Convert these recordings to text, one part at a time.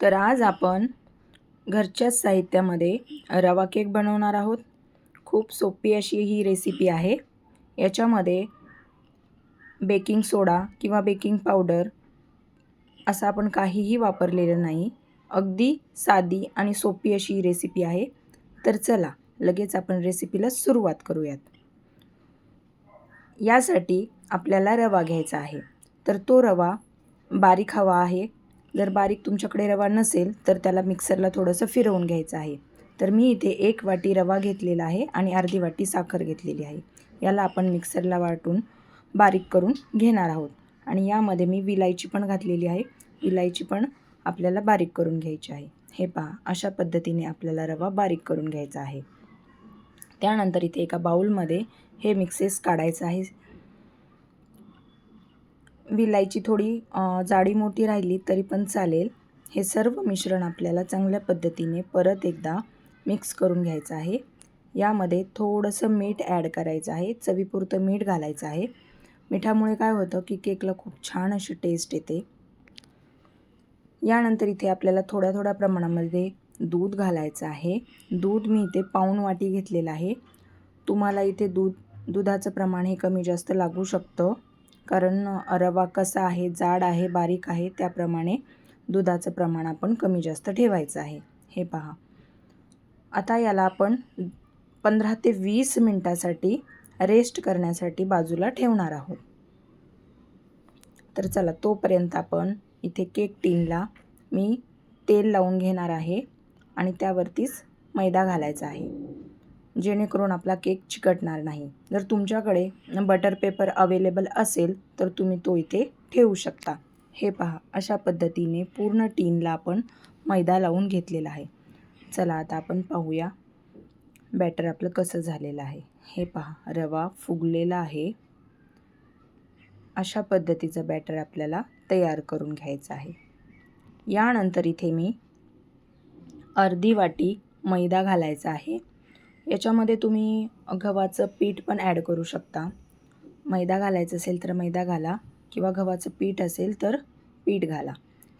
तर आज आपण घरच्याच साहित्यामध्ये रवा केक बनवणार आहोत. खूप सोपी अशी ही रेसिपी आहे. याच्यामध्ये बेकिंग सोडा किंवा बेकिंग पावडर असं आपण काहीही वापरलेलं नाही. अगदी साधी आणि सोपी अशी ही रेसिपी आहे. तर चला लगेच आपण रेसिपीला सुरुवात करूयात. यासाठी आपल्याला रवा घ्यायचा आहे. तर तो रवा बारीक हवा आहे. जर बारीक तुमच्याकडे रवा नसेल तर त्याला मिक्सरला थोडंसं फिरवून घ्यायचं आहे. तर मी इथे एक वाटी रवा घेतलेला आहे आणि अर्धी वाटी साखर घेतलेली आहे. याला आपण मिक्सरला वाटून बारीक करून घेणार आहोत. आणि यामध्ये मी विलायची पण घातलेली आहे. विलायची पण आपल्याला बारीक करून घ्यायची आहे. हे पहा अशा पद्धतीने आपल्याला रवा बारीक करून घ्यायचा आहे. त्यानंतर इथे एका बाऊलमध्ये हे मिक्सेस काढायचं आहे. विलायची थोडी जाडी मोठी राहिली तरी पण चालेल. हे सर्व मिश्रण आपल्याला चांगल्या पद्धतीने परत एकदा मिक्स करून घ्यायचं आहे. यामध्ये थोडंसं मीठ ॲड करायचं आहे चवीपुरतं मीठ घालायचं आहे. मिठामुळे काय होतं की केकला खूप छान अशी टेस्ट येते. यानंतर इथे आपल्याला थोड्या थोड्या प्रमाणामध्ये दूध घालायचं आहे. दूध मी इथे पाऊण वाटी घेतलेलं आहे. तुम्हाला इथे दूध दुधाचं प्रमाण हे कमी जास्त लागू शकतं. कारण रवा कसा आहे जाड आहे बारीक आहे त्याप्रमाणे दुधाचं प्रमाण आपण कमी जास्त ठेवायचं आहे. हे पहा. आता याला आपण पंधरा ते वीस मिनटासाठी रेस्ट करण्यासाठी बाजूला ठेवणार आहोत. तर चला तोपर्यंत आपण इथे केक टीनला मी तेल लावून घेणार आहे आणि त्यावरतीच मैदा घालायचा आहे. जेणेकरून आपला केक चिकटणार नाही. जर तुमच्याकडे बटर पेपर अवेलेबल असेल तर तुम्ही तो इथे ठेवू शकता. हे पहा अशा पद्धतीने पूर्ण टीनला आपण मैदा लावून घेतलेला आहे. चला आता आपण पाहूया बॅटर आपलं कसं झालेलं आहे. हे पहा रवा फुगलेला आहे. अशा पद्धतीचं बॅटर आपल्याला तयार करून घ्यायचं आहे. यानंतर इथे मी अर्धी वाटी मैदा घालायचा आहे. याच्यामध्ये तुम्ही गव्हाचं पीठ पण ॲड करू शकता. मैदा घालायचं असेल तर मैदा घाला किंवा गव्हाचं पीठ असेल तर पीठ घाला.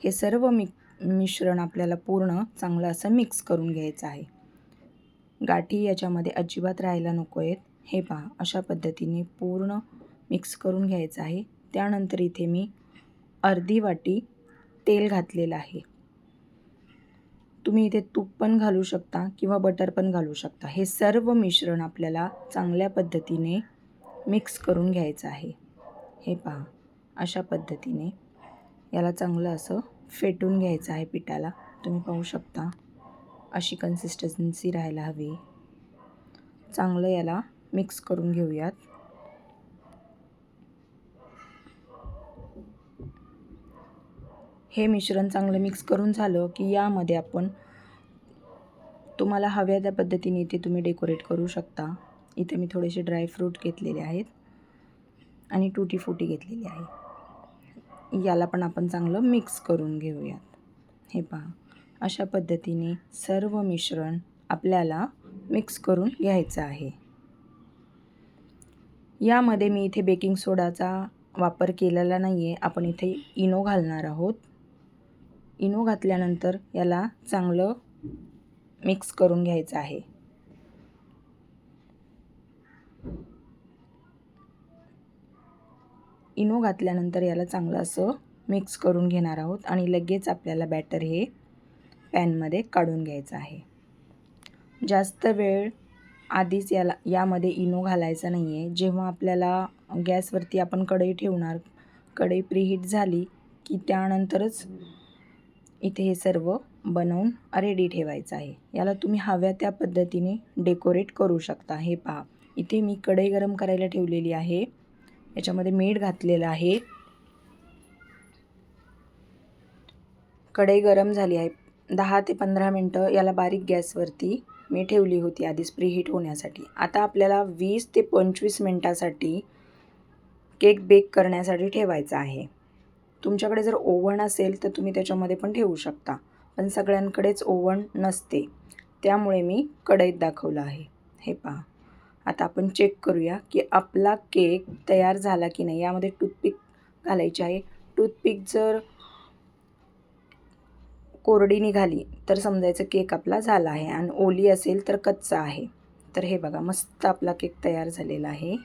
हे सर्व मिक मिश्रण आपल्याला पूर्ण चांगलं असं मिक्स करून घ्यायचं आहे. गाठी याच्यामध्ये अजिबात राहायला नको आहेत. हे पहा अशा पद्धतीने पूर्ण मिक्स करून घ्यायचं आहे. त्यानंतर इथे मी अर्धी वाटी तेल घातलेलं आहे. तुम्ही इथे तूप पण घालू शकता किंवा बटर पण घालू शकता. हे सर्व मिश्रण आपल्याला चांगल्या पद्धतीने मिक्स करून घ्यायचं आहे. हे पहा अशा पद्धतीने याला चांगलं असं फेटून घ्यायचं आहे पिठाला. तुम्ही पाहू शकता अशी कन्सिस्टन्सी राहायला हवी. चांगलं याला मिक्स करून घेऊयात. हे मिश्रण चांगलं मिक्स करून झालं की यामध्ये आपण तुम्हाला हव्या त्या पद्धतीने इथे तुम्ही डेकोरेट करू शकता. इथे मी थोडेसे ड्रायफ्रूट घेतलेले आहेत आणि टूटी फुटी घेतलेली आहे. याला पण आपण चांगलं मिक्स करून घेऊयात. हे पहा अशा पद्धतीने सर्व मिश्रण आपल्याला मिक्स करून घ्यायचं आहे. यामध्ये मी इथे बेकिंग सोडाचा वापर केलेला नाही आहे आपण इथे इनो घालणार आहोत. इनो घातल्यानंतर याला चांगलं मिक्स करून घ्यायचं आहे. इनो घातल्यानंतर याला चांगलं असं मिक्स करून घेणार आहोत आणि लगेच आपल्याला बॅटर हे पॅनमध्ये काढून घ्यायचं आहे. जास्त वेळ आधीच याला यामध्ये इनो घालायचा नाही आहे जेव्हा आपल्याला गॅसवरती आपण कढई ठेवणार कढई प्रीहीट झाली की त्यानंतरच इथे हे सर्व बनवून रेडी ठेवायचं आहे. याला तुम्ही हव्या त्या पद्धतीने डेकोरेट करू शकता. हे पहा. इथे मी कढई गरम करायला ठेवलेली आहे. याच्यामध्ये मीठ घातलेलं आहे. कढई गरम झाली आहे. दहा ते पंधरा मिनटं याला बारीक गॅसवरती मी ठेवली होती आधीच प्रीहीट होण्यासाठी. आता आपल्याला वीस ते पंचवीस मिनटासाठी केक बेक करण्यासाठी ठेवायचा आहे. तुमच्याकडे जर ओव्हन असेल तर तुम्ही त्याच्यामध्ये पण ठेवू शकता. पण सगळ्यांकडेच ओव्हन नसते. त्यामुळे मी कढईत दाखवलं आहे. हे पहा. आता आपण चेक करूया की आपला केक तयार झाला की नाही. यामध्ये टूथपिक घालायची आहे. टूथपिक जर कोरडी निघाली तर समजायचं केक आपला झाला आहे. आणि ओली असेल तर कच्चा आहे. तर हे बघा मस्त आपला केक तयार झालेला आहे.